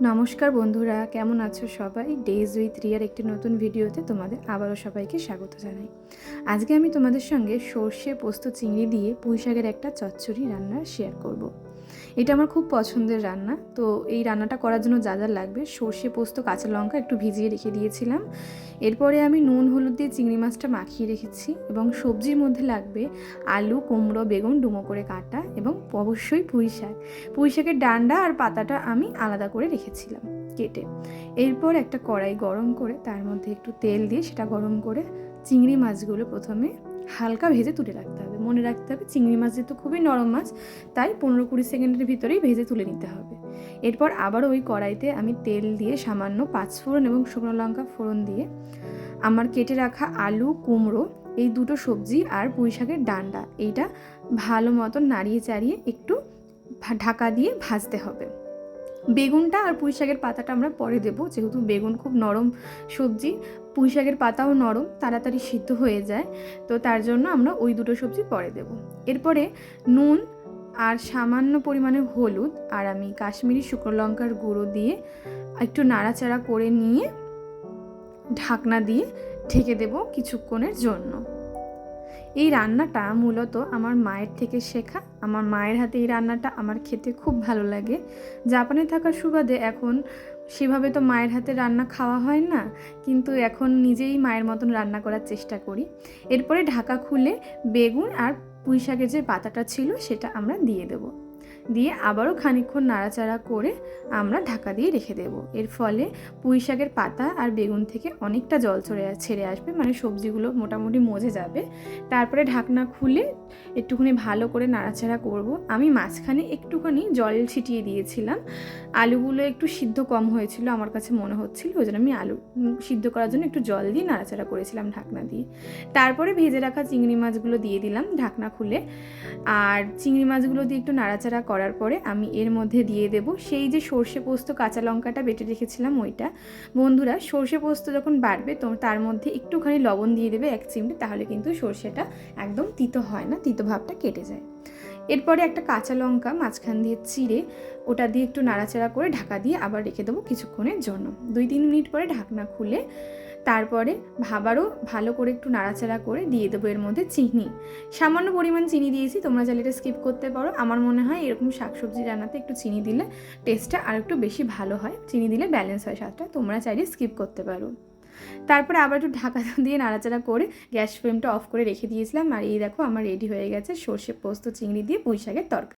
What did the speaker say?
নমস্কার বন্ধুরা, কেমন আছো সবাই ডেজ উইথ রিয়ার একটি নতুন ভিডিওতে তোমাদের আবারও সবাইকে স্বাগত জানাই আজকে আমি তোমাদের সঙ্গে সর্ষে পোস্ত চিংড়ি দিয়ে পুঁই শাকের একটা চচ্চড়ি রান্না শেয়ার করব। এটা আমার খুব পছন্দের রান্না। তো এই রান্নাটা করার জন্য যা যা লাগবে, সর্ষে, পোস্ত, কাঁচা লঙ্কা একটু ভিজিয়ে রেখে দিয়েছিলাম। এরপরে আমি নুন, হলুদ দিয়ে চিংড়ি মাছটা মাখিয়ে রেখেছি এবং সবজির মধ্যে লাগবে আলু, কুমড়ো, বেগুন, ডুমো করে কাটা এবং অবশ্যই পুঁই শাক। পুঁই শাকের ডান্ডা আর পাতাটা আমি আলাদা করে রেখেছিলাম কেটে। এরপর একটা কড়াই গরম করে তার মধ্যে একটু তেল দিয়ে সেটা গরম করে চিংড়ি মাছগুলো প্রথমে হালকা ভেজে তুলে রাখতে হবে। মনে রাখতে হবে। চিংড়ি মাছ যেহেতু খুবই নরম মাছ, তাই পনেরো কুড়ি সেকেন্ডের ভিতরেই ভেজে তুলে নিতে হবে। এরপর আবার ওই কড়াইতে আমি তেল দিয়ে সামান্য পাঁচ ফোড়ন এবং শুকনো লঙ্কা ফোড়ন দিয়ে আমার কেটে রাখা আলু, কুমড়ো, এই দুটো সবজি আর পুঁই শাকের ডান্ডা এইটা ভালো মতন নাড়িয়ে চাড়িয়ে একটু ঢাকা দিয়ে ভাজতে হবে। বেগুনটা আর পুঁই শাকের পাতাটা আমরা পরে দেবো। যেহেতু বেগুন খুব নরম সবজি, পুঁই শাকের পাতাও নরম, তাড়াতাড়ি সিদ্ধ হয়ে যায়। তো তার জন্য আমরা ওই দুটো সবজি পরে দেব। এরপরে নুন আর সামান্য পরিমাণে হলুদ আর আমি কাশ্মীরি শুকনো লঙ্কার গুঁড়ো দিয়ে একটু নাড়াচাড়া করে নিয়ে ঢাকনা দিয়ে ঢেকে দেব কিছুক্ষণের জন্য। এই রান্নাটা মূলত আমার মায়ের থেকে শেখা। আমার মায়ের হাতে এই রান্নাটা আমার খেতে খুব ভালো লাগে। জাপানে থাকার সুবাদে এখন সেভাবে তো মায়ের হাতে রান্না খাওয়া হয় না, কিন্তু এখন নিজেই মায়ের মতন রান্না করার চেষ্টা করি। এরপরে ঢাকা খুলে বেগুন আর পুঁই শাকের যে পাতাটা ছিল সেটা আমরা দিয়ে দেবো। দিয়ে আবারও খানিকক্ষণ নাড়াচাড়া করে আমরা ঢাকা দিয়ে রেখে দেব। এর ফলে পুঁই শাকের পাতা আর বেগুন থেকে অনেকটা জল চড়ে ছেড়ে আসবে মানে সবজিগুলো মোটামুটি মজে যাবে। তারপরে ঢাকনা খুলে একটুখানি ভালো করে নাড়াচাড়া করব। আমি মাঝখানে একটুখানি জল ছিটিয়ে দিয়েছিলাম। আলুগুলো একটু সিদ্ধ কম হয়েছিল, আমার কাছে মনে হচ্ছিল, ওই জন্য আমি আলু সিদ্ধ করার জন্য একটু জল দিয়ে নাড়াচাড়া করেছিলাম ঢাকনা দিয়ে। তারপরে ভেজে রাখা চিংড়ি মাছগুলো দিয়ে দিলাম ঢাকনা খুলে। আর চিংড়ি মাছগুলো দিয়ে একটু নাড়াচাড়া করার পরে আমি এর মধ্যে দিয়ে দেব। সেই যে সর্ষে পোস্ত, কাঁচা লঙ্কাটা বেটে রেখেছিলাম ওইটা। বন্ধুরা, সর্ষে পোস্ত যখন বাড়বে তো তার মধ্যে একটুখানি লবণ দিয়ে দেবে এক চিমটে, তাহলে কিন্তু সর্ষেটা একদম তিতো হয় না, তিতো ভাবটা কেটে যায়। এরপরে একটা কাঁচা লঙ্কা মাঝখান দিয়ে চিড়ে ওটা দিয়ে একটু নাড়াচাড়া করে ঢাকা দিয়ে আবার রেখে দেবো কিছুক্ষণের জন্য। দুই তিন মিনিট পরে ঢাকনা খুলে তারপরে ভাবারও ভালো করে একটু নাড়াচাড়া করে দিয়ে দেবো এর মধ্যে চিনি। সামান্য পরিমাণ চিনি দিয়েছি, তোমরা চাইলে এটা স্কিপ করতে পারো। আমার মনে হয় এরকম শাকসবজি রান্নাতে একটু চিনি দিলে টেস্টটা আর একটু বেশি ভালো হয়। চিনি দিলে ব্যালেন্স হয় স্বাদটা, তোমরা চাইলে স্কিপ করতে পারো। তারপরে আবার একটু ঢাকা দিয়ে নাড়াচাড়া করে গ্যাস ফ্লেমটা অফ করে রেখে দিয়েছিলাম। আর এই দেখো, আমার রেডি হয়ে গেছে সর্ষে পোস্ত, চিংড়ি দিয়ে পুঁই শাকের তরকারি।